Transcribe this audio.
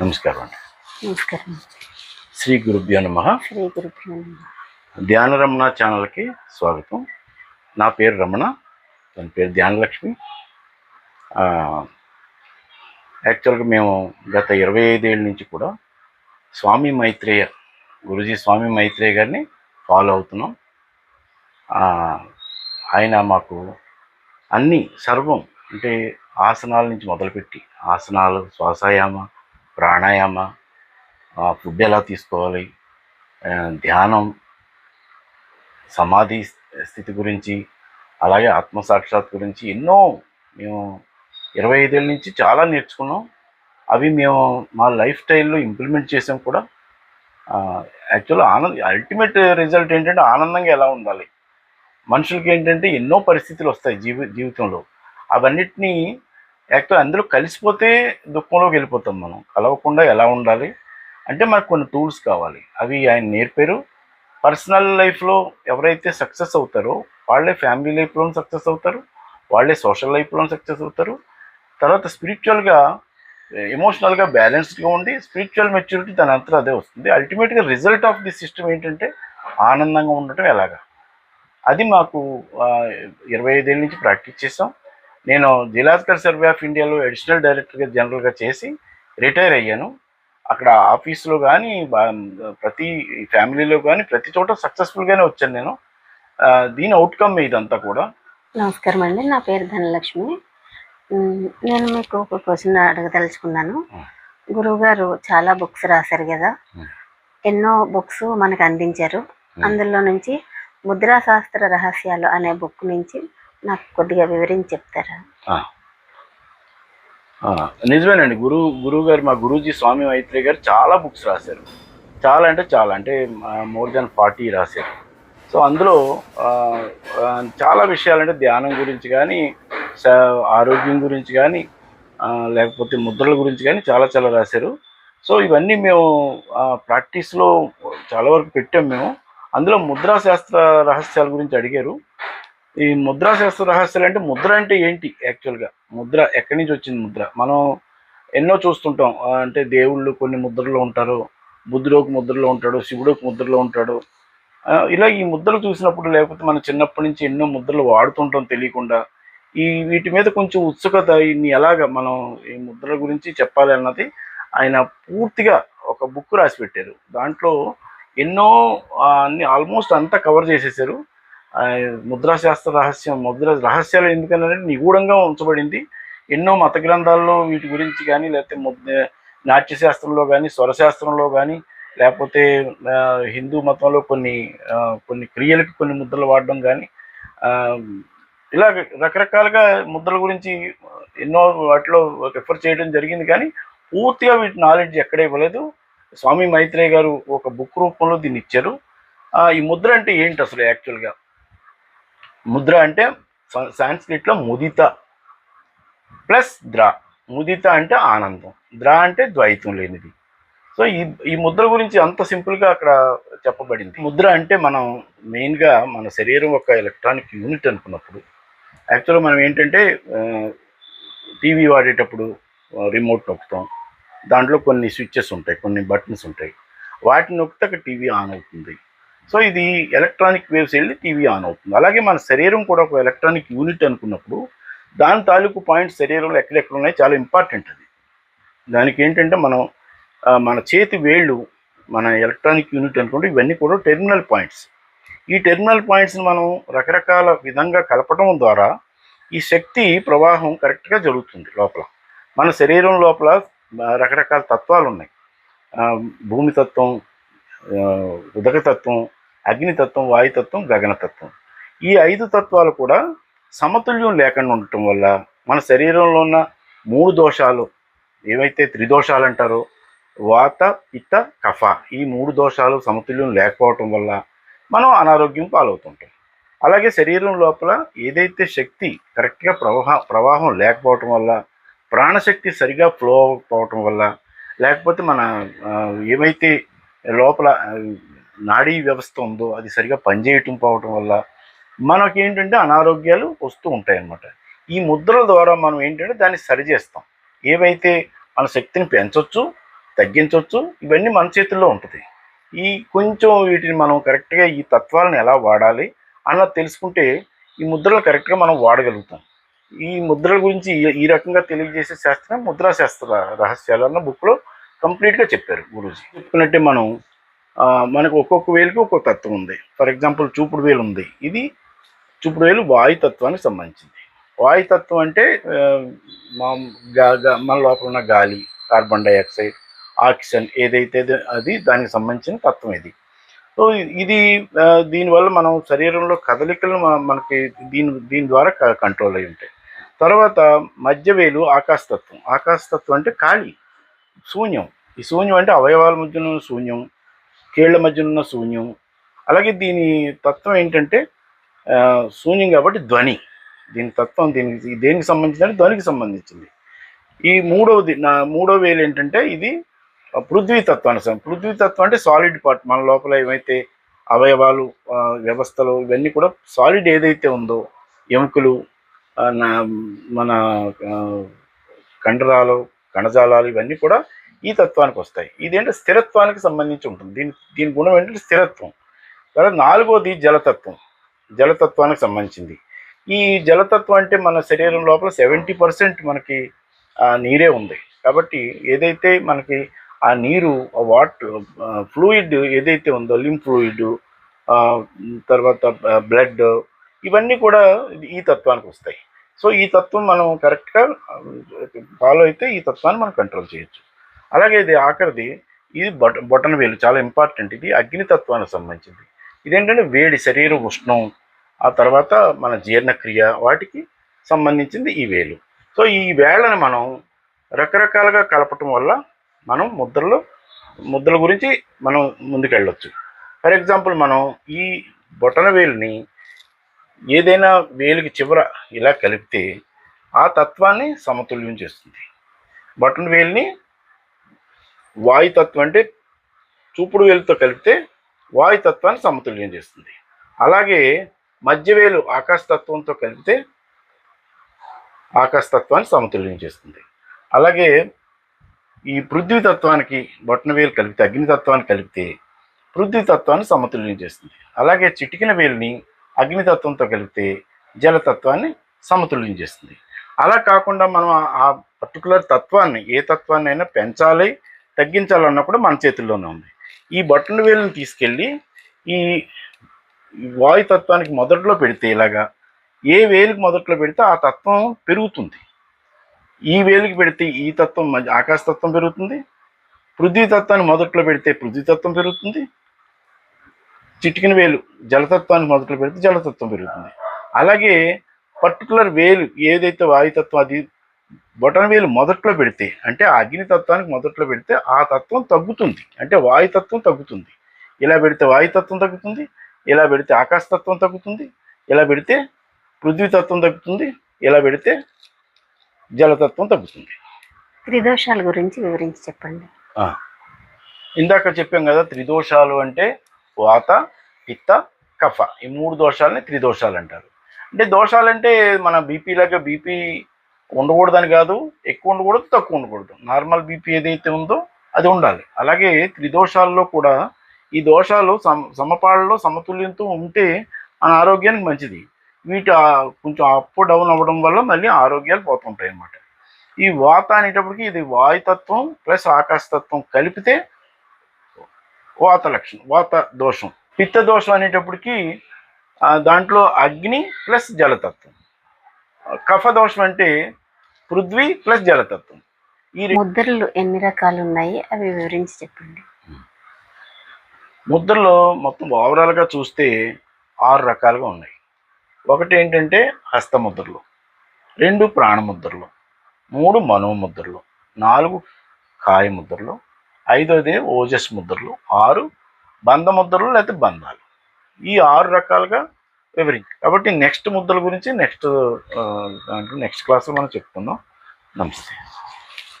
నమస్కారం అండి. నమస్కారం. శ్రీ గురుభ్యో నమ. శ్రీ గురుభ్యో నమః. ధ్యాన రమణ ఛానల్కి స్వాగతం. నా పేరు రమణ తన పేరు ధ్యానలక్ష్మి. యాక్చువల్గా మేము గత ఇరవై ఐదేళ్ళ నుంచి కూడా స్వామి మైత్రేయ గురుజీ స్వామి మైత్రేయ గారిని ఫాలో అవుతున్నాం. ఆయన మాకు అన్ని సర్వం అంటే ఆసనాల నుంచి మొదలుపెట్టి ఆసనాలు శ్వాసాయామ ప్రాణాయామ ఆ, ఫుడ్ ఎలా తీసుకోవాలి ధ్యానం సమాధి స్థితి గురించి అలాగే ఆత్మసాక్షాత్ గురించి ఎన్నో మేము ఇరవై ఐదేళ్ళ నుంచి చాలా నేర్చుకున్నాం. అవి మేము మా లైఫ్ స్టైల్లో ఇంప్లిమెంట్ చేసాం కూడా. యాక్చువల్ ఆనంద అల్టిమేట్ రిజల్ట్ ఏంటంటే ఆనందంగా ఎలా ఉండాలి. మనుషులకి ఏంటంటే ఎన్నో పరిస్థితులు వస్తాయి జీవి జీవితంలో. అవన్నిటినీ యాక్చువల్ అందులో కలిసిపోతే దుఃఖంలోకి వెళ్ళిపోతాం మనం. కలవకుండా ఎలా ఉండాలి? అంటే మనకు కొన్ని టూల్స్ కావాలి. అవి ఆయన నేర్పారు. పర్సనల్ లైఫ్లో ఎవరైతే సక్సెస్ అవుతారో వాళ్ళే ఫ్యామిలీ లైఫ్లో సక్సెస్ అవుతారు. వాళ్ళే సోషల్ లైఫ్లో సక్సెస్ అవుతారు. తర్వాత స్పిరిచువల్గా ఎమోషనల్గా బ్యాలెన్స్డ్గా ఉండి స్పిరిచువల్ మెచ్యూరిటీ దాని అంతా అదే వస్తుంది. అల్టిమేట్గా రిజల్ట్ ఆఫ్ ది సిస్టమ్ ఏంటంటే ఆనందంగా ఉండటం ఎలాగా? అది మాకు ఇరవై ఐదేళ్ళ నుంచి ప్రాక్టీస్ చేసాం నేను జిలాస్కర్ సర్వే ఆఫ్ ఇండియాలో అడిషనల్ డైరెక్టర్గా జనరల్గా చేసి రిటైర్ అయ్యాను. అక్కడ ఆఫీస్లో కానీ ప్రతి ఫ్యామిలీలో కానీ ప్రతి చోట సక్సెస్ఫుల్గానే వచ్చాను నేను. దీని అవుట్కమ్ ఇదంతా కూడా. నమస్కారం అండి. నా పేరు ధనలక్ష్మి. నేను మీకు ఒక క్వశ్చన్ అడగదలుచుకున్నాను. Hmm. గురువు గారు చాలా బుక్స్ రాశారు కదా. ఎన్నో బుక్స్ మనకు అందించారు. అందులో నుంచి ముద్రా శాస్త్ర రహస్యాలు అనే బుక్ నుంచి నాకు కొద్దిగా వివరించి చెప్తారా? నిజమేనండి గురువు గురువు గారు మా గురూజీ స్వామి మైత్రి గారు చాలా బుక్స్ రాశారు. చాలా అంటే చాలా. అంటే మోర్ దెన్ ఫార్టీ రాశారు. సో అందులో చాలా విషయాలు అంటే ధ్యానం గురించి కానీ ఆరోగ్యం గురించి కానీ లేకపోతే ముద్రల గురించి కానీ చాలా చాలా రాశారు. సో ఇవన్నీ మేము ప్రాక్టీస్లో చాలా వరకు పెట్టాం మేము. అందులో ముద్రాశాస్త్ర రహస్యాల గురించి అడిగారు. ఈ ముద్రాశాస్త్ర రహస్యాలు అంటే ముద్ర అంటే ఏంటి? యాక్చువల్గా ముద్ర ఎక్కడి నుంచి వచ్చింది ముద్ర? మనం ఎన్నో చూస్తుంటాం. అంటే దేవుళ్ళు కొన్ని ముద్రలో ఉంటారు. బుద్ధుడు ఒక ముద్రలో ఉంటాడు. శివుడు ఒక ముద్రలో ఉంటాడు. ఇలా ఈ ముద్రలు చూసినప్పుడు లేకపోతే మనం చిన్నప్పటి నుంచి ఎన్నో ముద్రలు వాడుతుంటాం తెలియకుండా ఈ వీటి మీద కొంచెం ఉత్సుకత ఇన్ని ఎలాగ మనం ఈ ముద్రల గురించి చెప్పాలి అన్నది ఆయన పూర్తిగా ఒక బుక్ రాసి పెట్టారు. దాంట్లో ఎన్నో అన్ని ఆల్మోస్ట్ అంతా కవర్ చేసేసారు. ముద్రాశాస్త్ర రహస్యం ముద్ర రహస్యాలు ఎందుకన్నారంటే నిగూఢంగా ఉంచబడింది. ఎన్నో మత గ్రంథాల్లో వీటి గురించి కానీ లేకపోతే ముద్ర నాట్యశాస్త్రంలో కానీ స్వరశాస్త్రంలో కానీ లేకపోతే హిందూ మతంలో కొన్ని కొన్ని క్రియలకు కొన్ని ముద్రలు వాడడం కానీ ఇలా రకరకాలుగా ముద్రల గురించి ఎన్నో వాటిలో రిఫర్ చేయడం జరిగింది కానీ పూర్తిగా వీటి నాలెడ్జ్ ఎక్కడ ఇవ్వలేదు. స్వామి మైత్రేయ గారు ఒక బుక్ రూపంలో దీన్ని ఇచ్చారు. ఈ ముద్ర అంటే ఏంటి అసలు యాక్చువల్గా ముద్ర అంటే సాంస్క్రిట్లో ముదిత ప్లస్ ద్ర. ముదిత అంటే ఆనందం. ద్ర అంటే ద్వైతం లేనిది. సో ఈ ఈ ముద్ర గురించి అంత సింపుల్గా అక్కడ చెప్పబడింది. ముద్ర అంటే మనం మెయిన్గా మన శరీరం ఒక ఎలక్ట్రానిక్ యూనిట్ అనుకున్నప్పుడు యాక్చువల్గా మనం ఏంటంటే టీవీ వాడేటప్పుడు రిమోట్ నొక్కుతాం. దాంట్లో కొన్ని స్విచ్చెస్ ఉంటాయి కొన్ని బటన్స్ ఉంటాయి. వాటిని నొక్కితే అక్కడ టీవీ ఆన్ అవుతుంది. సో ఇది ఎలక్ట్రానిక్ వేవ్స్ వెళ్ళి టీవీ ఆన్ అవుతుంది. అలాగే మన శరీరం కూడా ఒక ఎలక్ట్రానిక్ యూనిట్ అనుకున్నప్పుడు దాని తాలూకు పాయింట్స్ శరీరంలో ఎక్కడెక్కడ ఉన్నాయి చాలా ఇంపార్టెంట్ అది. దానికి ఏంటంటే మనం మన చేతి వేళ్ళు మన ఎలక్ట్రానిక్ యూనిట్ అనుకుంటే ఇవన్నీ కూడా టెర్మినల్ పాయింట్స్ ఈ టెర్మినల్ పాయింట్స్ని మనం రకరకాల విధంగా కలపడం ద్వారా ఈ శక్తి ప్రవాహం కరెక్ట్గా జరుగుతుంది లోపల. మన శరీరం లోపల రకరకాల తత్వాలు ఉన్నాయి. భూమితత్వం తత్వం ఉదకతత్వం అగ్నితత్వం వాయుతత్వం గగనతత్వం. ఈ ఐదు తత్వాలు కూడా సమతుల్యం లేకుండా ఉండటం వల్ల మన శరీరంలో ఉన్న మూడు దోషాలు ఏవైతే త్రిదోషాలు అంటారో వాత పిత్త కఫ ఈ మూడు దోషాలు సమతుల్యం లేకపోవటం వల్ల మనం అనారోగ్యం పాలవుతుంటాం. అలాగే శరీరం లోపల ఏదైతే శక్తి కరెక్ట్గా ప్రవాహ ప్రవాహం లేకపోవటం వల్ల ప్రాణశక్తి సరిగా ఫ్లో అవ్వకపోవటం వల్ల లేకపోతే మన ఏమైతే లోపల నాడీ వ్యవస్థ ఉందో అది సరిగా పనిచేయటం పోవటం వల్ల మనకి ఏంటంటే అనారోగ్యాలు వస్తూ ఉంటాయి అన్నమాట ఈ ముద్రల ద్వారా మనం ఏంటంటే దాన్ని సరిచేస్తాం ఏవైతే మన శక్తిని పెంచవచ్చు తగ్గించవచ్చు ఇవన్నీ మన చేతుల్లో ఉంటుంది. ఈ కొంచెం వీటిని మనం కరెక్ట్గా ఈ తత్వాలను ఎలా వాడాలి అన్నది తెలుసుకుంటే ఈ ముద్రలు కరెక్ట్గా మనం వాడగలుగుతాం. ఈ ముద్రల గురించి ఈ- రకంగా తెలియజేసే శాస్త్రం ముద్రా శాస్త్ర రహస్యాలు అన్న బుక్లో కంప్లీట్గా చెప్పారు గురూజీ. చెప్పుకున్నట్టే మనం మనకు ఒక్కొక్క వేలుకి ఒక్కొక్క తత్వం ఉంది. ఫర్ ఎగ్జాంపుల్ చూపుడు వేలు ఉంది. ఇది చూపుడు వేలు వాయుతత్వానికి సంబంధించింది. వాయుతత్వం అంటే మా గా మన లోపల ఉన్న గాలి కార్బన్ డైఆక్సైడ్ ఆక్సిజన్ ఏదైతే అది దానికి సంబంధించిన తత్వం ఇది. సో ఇది దీనివల్ల మనం శరీరంలో కదలికలు మనకి దీని దీని ద్వారా క- కంట్రోల్ అయి ఉంటాయి. తర్వాత మధ్యవేలు ఆకాశతత్వం. ఆకాశతత్వం అంటే ఖాళీ శూన్యం. ఈ శూన్యం అంటే అవయవాల మధ్యన శూన్యం కీళ్ళ మధ్య ఉన్న శూన్యం. అలాగే దీని తత్వం ఏంటంటే శూన్యం కాబట్టి ధ్వని. దీని తత్వం దీనికి దేనికి సంబంధించిన ధ్వనికి సంబంధించింది. ఈ మూడవది నా మూడో వేలు ఏంటంటే ఇది పృథ్వీ తత్వాన్ని సంబంధించి పృథ్వీ తత్వం అంటే సాలిడ్ పార్ట్ మన లోపల ఏమైతే అవయవాలు వ్యవస్థలు ఇవన్నీ కూడా సాలిడ్ ఏదైతే ఉందో ఎముకలు నా- మన కండరాలు కణజాలాలు ఇవన్నీ కూడా ఈ తత్వానికి వస్తాయి. ఇదేంటే? స్థిరత్వానికి సంబంధించి ఉంటుంది. దీని దీని గుణం ఏంటంటే స్థిరత్వం. తర్వాత నాలుగోది జలతత్వం. జలతత్వానికి సంబంధించింది. ఈ జలతత్వం అంటే మన శరీరం లోపల సెవెంటీ పర్సెంట్ మనకి నీరే ఉంది. కాబట్టి ఏదైతే మనకి ఆ నీరు వాట్ ఫ్లూయిడ్ ఏదైతే ఉందో లిమ్ ఫ్లూయిడ్ తర్వాత బ్లడ్ ఇవన్నీ కూడా ఈ తత్వానికి వస్తాయి. సో ఈ తత్వం మనం కరెక్ట్గా ఫాలో అయితే ఈ తత్వాన్ని మనం కంట్రోల్ చేయొచ్చు. అలాగే ఇది ఆఖరిది. ఇది బొట బొటన వేలు చాలా ఇంపార్టెంట్ ఇది అగ్నితత్వానికి సంబంధించింది. ఇదేంటంటే వేడి శరీర ఉష్ణం ఆ తర్వాత మన జీర్ణక్రియ వాటికి సంబంధించింది ఈ వేలు. సో ఈ వేళని మనం రకరకాలుగా కలపటం వల్ల మనం ముద్రలు ముద్రల గురించి మనం ముందుకెళ్ళొచ్చు. ఫర్ ఎగ్జాంపుల్ మనం ఈ బొటన వేలుని ఏదైనా వేలికి చివర ఇలా కలిపితే ఆ తత్వాన్ని సమతుల్యం చేస్తుంది. బొటన వేలుని వాయుతత్వం అంటే చూపుడు వేలుతో కలిపితే వాయుతత్వాన్ని సమతుల్యం చేస్తుంది. అలాగే మధ్యవేలు ఆకాశతత్వంతో కలిపితే ఆకాశతత్వాన్ని సమతుల్యం చేస్తుంది. అలాగే ఈ పృథ్వీ తత్వానికి బొట్టన వేలు కలిపితే అగ్నితత్వాన్ని కలిపితే పృథ్వీతత్వాన్ని సమతుల్యం చేస్తుంది. అలాగే చిటికిన వేలుని అగ్నితత్వంతో కలిపితే జలతత్వాన్ని సమతుల్యం చేస్తుంది. అలా కాకుండా మనం ఆ- ఆ పర్టికులర్ తత్వాన్ని ఏ తత్వాన్ని అయినా పెంచాలి తగ్గించాలన్నా కూడా మన చేతుల్లోనే ఉంది. ఈ బొట్టన వేలుని తీసుకెళ్ళి ఈ వాయుతత్వానికి మొదట్లో పెడితే ఇలాగా ఏ వేలుకి మొదట్లో పెడితే ఆ తత్వం పెరుగుతుంది. ఈ వేలుకి పెడితే ఈ తత్వం మధ్య ఆకాశతత్వం పెరుగుతుంది. పృథ్వీతత్వాన్ని మొదట్లో పెడితే పృథ్వీతత్వం పెరుగుతుంది. చిటికిన వేలు జలతత్వానికి మొదట్లో పెడితే జలతత్వం పెరుగుతుంది. అలాగే పర్టికులర్ వేలు ఏదైతే వాయుతత్వం అది బొటన వేలు మొదట్లో పెడితే అంటే ఆ అగ్నితత్వానికి మొదట్లో పెడితే ఆ తత్వం తగ్గుతుంది. అంటే వాయుతత్వం తగ్గుతుంది. ఇలా పెడితే వాయుతత్వం తగ్గుతుంది ఇలా పెడితే ఆకాశతత్వం తగ్గుతుంది ఇలా పెడితే పృథ్వీతత్వం తగ్గుతుంది ఇలా పెడితే జలతత్వం తగ్గుతుంది. త్రిదోషాల గురించి వివరించి చెప్పండి. ఇందాక చెప్పాం కదా త్రిదోషాలు అంటే వాత పిత్త కఫ. ఈ మూడు దోషాలని త్రిదోషాలు అంటారు. అంటే దోషాలు అంటే మన బీపీ లాగా బీపీ ఉండకూడదని కాదు ఎక్కువ ఉండకూడదు తక్కువ ఉండకూడదు. నార్మల్ బీపీ ఏదైతే ఉందో అది ఉండాలి. అలాగే త్రిదోషాల్లో కూడా ఈ దోషాలు సమ సమపాళ్ళలో సమతుల్యంతో ఉంటే మన ఆరోగ్యానికి మంచిది. వీటి కొంచెం అప్ డౌన్ అవ్వడం వల్ల మళ్ళీ ఆరోగ్యాలు పోతుంటాయి అన్నమాట. ఈ వాత అనేటప్పటికి ఇది వాయుతత్వం ప్లస్ ఆకాశతత్వం కలిపితే వాత లక్షణం వాత దోషం. పిత్త దోషం అనేటప్పటికి దాంట్లో అగ్ని ప్లస్ జలతత్వం. కఫ దోషం అంటే పృథ్వీ ప్లస్ జలతత్వం. ఈ ముద్రలు ఎన్ని రకాలు ఉన్నాయి అవి వివరించి చెప్పండి. ముద్రలో మొత్తం ఓవరాల్గా చూస్తే ఆరు రకాలుగా ఉన్నాయి. ఒకటి ఏంటంటే హస్తముద్రలు రెండు ప్రాణముద్రలు మూడు మనోముద్రలు నాలుగు కాయముద్రలు ఐదోది ఓజస్ ముద్రలు ఆరు బంధముద్రలు లేకపోతే బంధాలు. ఈ ఆరు రకాలుగా వివరించి కాబట్టి నెక్స్ట్ ముద్దల గురించి నెక్స్ట్ నెక్స్ట్ క్లాస్లో మనం చెప్పుకుందాం. నమస్తే.